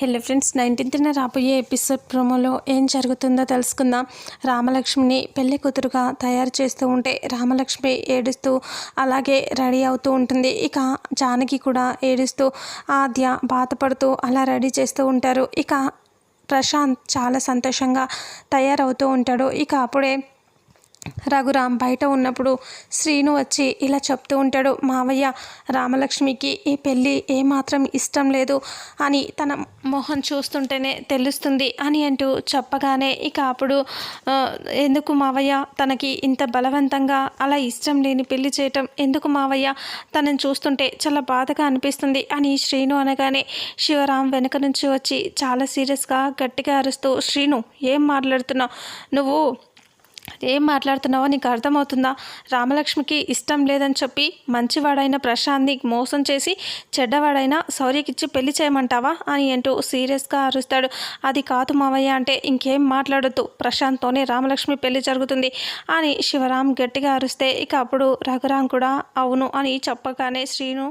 Hello friends నైన్టీన్త్న రాబోయే episode ప్రోమోలో ఏం జరుగుతుందో తెలుసుకుందాం. రామలక్ష్మిని పెళ్ళి కూతురుగా తయారు చేస్తూ ఉంటే రామలక్ష్మి ఏడుస్తూ అలాగే రెడీ అవుతూ ఉంటుంది. ఇక జానకి కూడా ఏడుస్తూ ఆద్య బాధపడుతూ అలా రెడీ చేస్తూ ఉంటారు. ఇక ప్రశాంత్ చాలా సంతోషంగా తయారవుతూ ఉంటాడు. ఇక అప్పుడే రఘురామ్ బయట ఉన్నప్పుడు శ్రీను వచ్చి ఇలా చెప్తూ ఉంటాడు మావయ్య రామలక్ష్మికి ఈ పెళ్ళి ఏమాత్రం ఇష్టం లేదు అని తన మొహం చూస్తుంటేనే తెలుస్తుంది అని అంటూ చెప్పగానే ఇక అప్పుడు ఎందుకు మావయ్య తనకి ఇంత బలవంతంగా అలా ఇష్టం లేని పెళ్ళి చేయటం ఎందుకు మావయ్య? తనని చూస్తుంటే చాలా బాధగా అనిపిస్తుంది అని శ్రీను అనగానే శివరామ్ వెనక నుంచి వచ్చి చాలా సీరియస్గా గట్టిగా అరుస్తూ శ్రీను ఏం మాట్లాడుతున్నావు? నువ్వు ఏం మాట్లాడుతున్నావో నీకు అర్థమవుతుందా? రామలక్ష్మికి ఇష్టం లేదని చెప్పి మంచివాడైన ప్రశాంత్ని మోసం చేసి చెడ్డవాడైన సౌర్యకిచ్చి పెళ్ళి చేయమంటావా అని అంటూ సీరియస్గా అరుస్తాడు. అది కాదు మావయ్య అంటే ఇంకేం మాట్లాడొద్దు. ప్రశాంత్తోనే రామలక్ష్మి పెళ్ళి జరుగుతుంది అని శివరాం గట్టిగా అరుస్తే ఇక అప్పుడు రఘురాం కూడా అవును అని చెప్పగానే శ్రీను